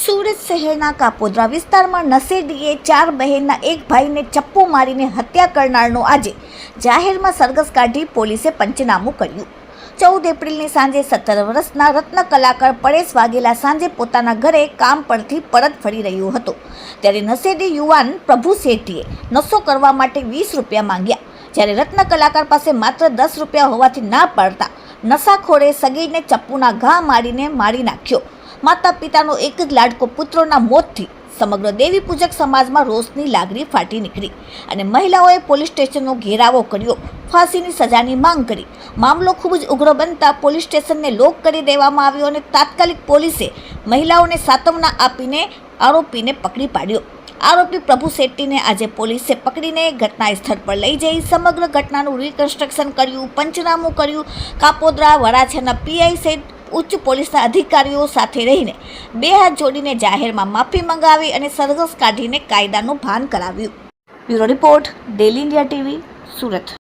સુરત શહેરના કાપોદ્રા વિસ્તારમાં નસેડીએ ચાર બહેનના એક ભાઈને ચપ્પુ મારીને હત્યા કરનારનો આજે જાહેરમાં સરઘસ કાઢી પોલીસે પંચનામું કર્યું. ચૌદ એપ્રિલની સાંજે સત્તર વર્ષના રત્ન કલાકાર પરેશ વાઘેલા સાંજે પોતાના ઘરે કામ પરથી પરત ફરી રહ્યો હતો. ત્યારે નશેડી યુવાન પ્રભુ શેઠીએ નશો કરવા માટે વીસ રૂપિયા માંગ્યા. જ્યારે રત્ન કલાકાર પાસે માત્ર દસ રૂપિયા હોવાથી ના પાડતા નશાખોરે સગીરને ચપ્પુના ઘા મારીને મારી નાખ્યો. માતા પિતાનો એક જ લાડકો પુત્રોના મોતથી સમગ્ર દેવી પૂજક સમાજમાં રોષની લાગણી ફાટી નીકળી અને મહિલાઓએ પોલીસ સ્ટેશનનો ઘેરાવો કર્યો. ફાંસીની સજાની માંગ કરી. મામલો ખૂબ જ ઉગ્ર બનતા પોલીસ સ્ટેશનને લોક કરી દેવામાં આવ્યો અને તાત્કાલિક પોલીસે મહિલાઓને સાતવના આપીને આરોપીને પકડી પાડ્યો. આરોપી પ્રભુ શેટ્ટીને આજે પોલીસે પકડીને ઘટના સ્થળ પર લઈ જઈ સમગ્ર ઘટનાનું રિકન્સ્ટ્રક્શન કર્યું, પંચનામું કર્યું. કાપોદ્રા, વરાછાના પીઆઈ સહિત ઉચ્ચ પોલીસના અધિકારીઓ સાથે રહીને બે હાથ જોડીને જાહેરમાં માફી મંગાવી અને સરઘસ કાઢીને કાયદાનું ભાન કરાવ્યું. Bureau report, Daily India TV, Surat.